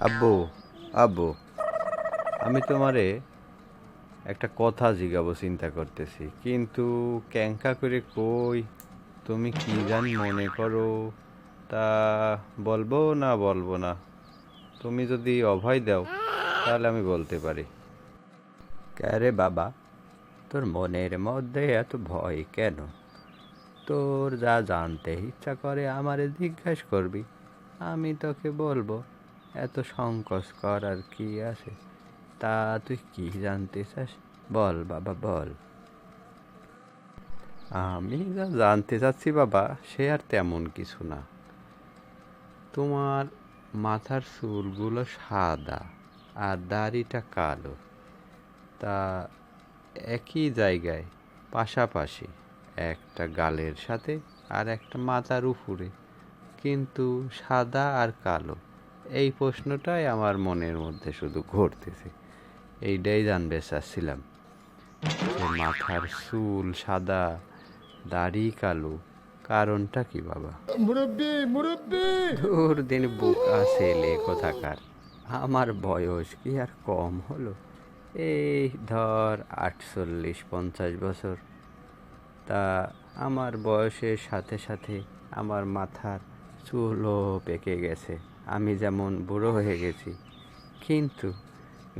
আব্বু আব্বু, আমি তোমারে একটা কথা জিগাবো, চিন্তা করতেছি। কিন্তু ক্যাঙ্কা করে কই? তুমি কি জানি মনে করো, তা বলব না বলব না। তুমি যদি অভয় দাও, তাহলে আমি বলতে পারি। রে বাবা, তোর মনের মধ্যে এত ভয় কেন? তোর যা জানতে ইচ্ছা করে, আমারে জিজ্ঞাসা করবি। আমি তোকে বলব এত সংকোচ কর আর কি আছে? তা তুই কি জানতে চাস? বল বাবা, বল। আমি যা জানতে চাচ্ছি বাবা, সে আর তেমন কিছু না। তোমার মাথার চুলগুলো সাদা আর দাড়িটা কালো। তা একই জায়গায়, পাশাপাশি একটা গালের সাথে আর একটা মাথার উপরে। কিন্তু সাদা আর কালো। এই প্রশ্নটাই আমার মনের মধ্যে শুধু ঘুরতেছে। এইটাই জানবে চাচ্ছিলাম। মাথার চুল সাদা দাড়ি কালো কারণটা কি বাবা? মুরব্বি মুরব্বি! দূর দিন বোকা ছেলে কোথাকার। আমার বয়স কি আর কম হলো? এই ধর আটচল্লিশ পঞ্চাশ বছর। তা আমার বয়সের সাথে সাথে আমার মাথার চুলও পেকে গেছে। আমি যেমন বুড়ো হয়ে গেছি, কিন্তু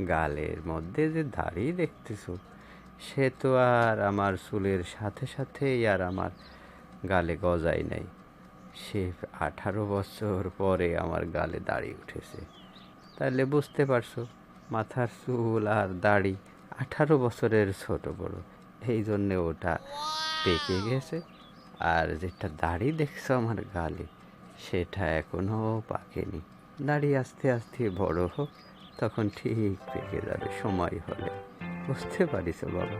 গালের মধ্যে যে দাড়ি দেখতেছো, সে তো আর আমার চুলের সাথে সাথেই আর আমার গালে গজাই নাই। সে আঠারো বছর পরে আমার গালে দাড়ি উঠেছে। তাহলে বুঝতে পারছ, মাথার চুল আর দাড়ি আঠারো বছরের ছোট বড়। এই জন্যে ওটা পেকে গেছে। আর যেটা দাড়ি দেখছ আমার গালে সেটা এখনও পাকেনি। নারী আস্তে আস্তে বড় হোক, তখন ঠিক পেকে যাবে, সময় হলে। বুঝতে পারিস বাবা।